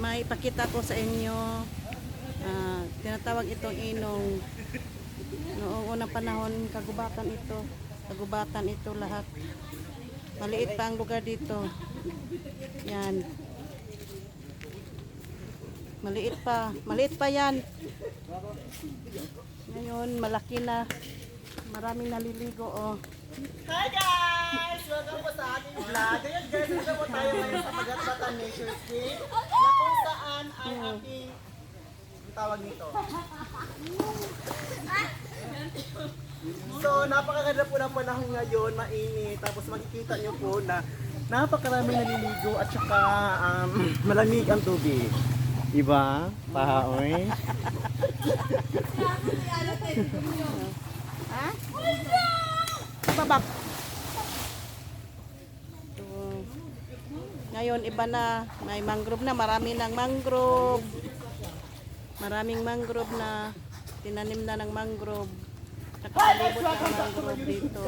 may ipakita ko sa inyo. Ah, tinatawag itong inong. Noong unang panahon, kagubatan ito. Kagubatan ito lahat. Maliit pa ang lugar dito. Yan. Maliit pa. Maliit pa yan. Ngayon, malaki na. Maraming naliligo, oh. Hi guys! Welcome po sa ating vlog. Ngayon guys, nandito po tayo ngayon sa Pagatbatan Nature Scape na kung saan ay ating tawag nito. So, napakaganda po ng panahon ngayon, mainit. Tapos makikita nyo po na napakaraming naliligo at saka um, malamig ang tubig. Diba? Pahaoy. Ha? Babak. Ito. Ngayon, iba na. May mangrove na. Marami ng mangrove. Maraming mangrove na. Tinanim na ng mangrove. Nakapalibot ang mangrove dito.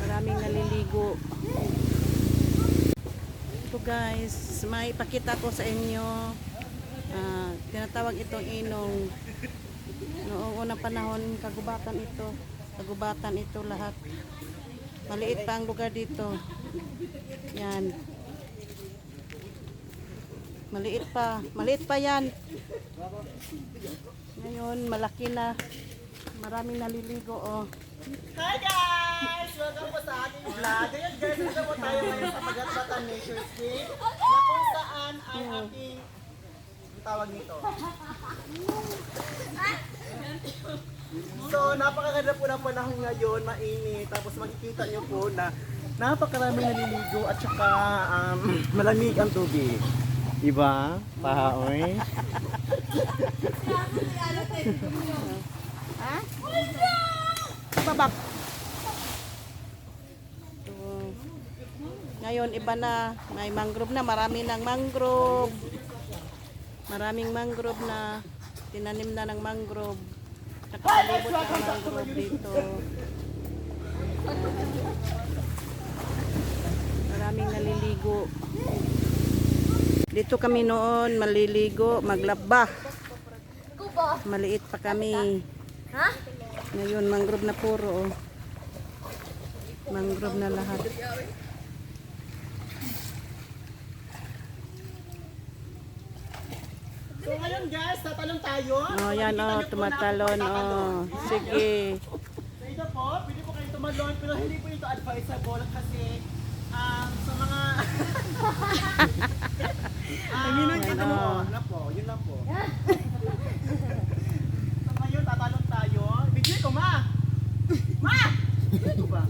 Maraming naliligo. Ito guys, may ipakita ko sa inyo. Ah, tinatawag itong inong. Panahon, kagubatan ito. Kagubatan ito lahat. Maliit pa ang lugar dito. Yan. Maliit pa. Maliit pa yan. Ngayon, malaki na. Maraming naliligo, oh. Hi guys! Welcome po sa ating vlog. Ngayon guys, nandito po tayo ngayon sa Pagatbatan Nature Scape na kung saan ay ating tawag nito. Napakaganda po ng panahon ngayon, mainit. Tapos makikita nyo po na napakaraming naliligo at saka um, malamig ang tubig. Diba? Pahaoy. Ha? Babak. Ngayon, iba na. May mangrove na. Marami ng mangrove. Maraming mangrove na. Tinanim na ng mangrove. Nakapalibot ang mangrove dito. Maraming naliligo. Dito kami noon maliligo, maglaba. Maliit pa kami. Ha? Ngayon, mangrove na puro. Oh. Mangrove na lahat. So ngayon guys, tatalon tayo. Oh, yan oh, tumatalon oh. Sige. So ito po, pwede po kayo tumalon pero hindi po ito advisable kasi um, sa mga um, ito mo, na po, yun lang po. so ngayon, tatalon tayo. Bigyan ko, ma! Ma! Ito ba?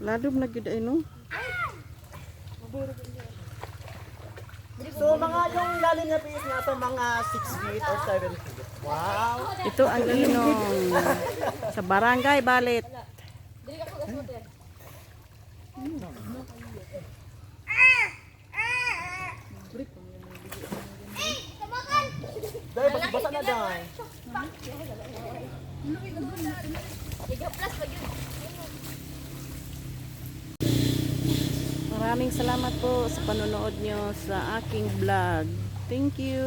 Ladom na gid ay no. So mga yung lalim niya is nasa mga 6 feet or 7 feet. Wow! Ito ang inong sa barangay Balit. Dahil basa, basa na dahil. Maraming salamat po sa panonood nyo sa aking vlog. Thank you.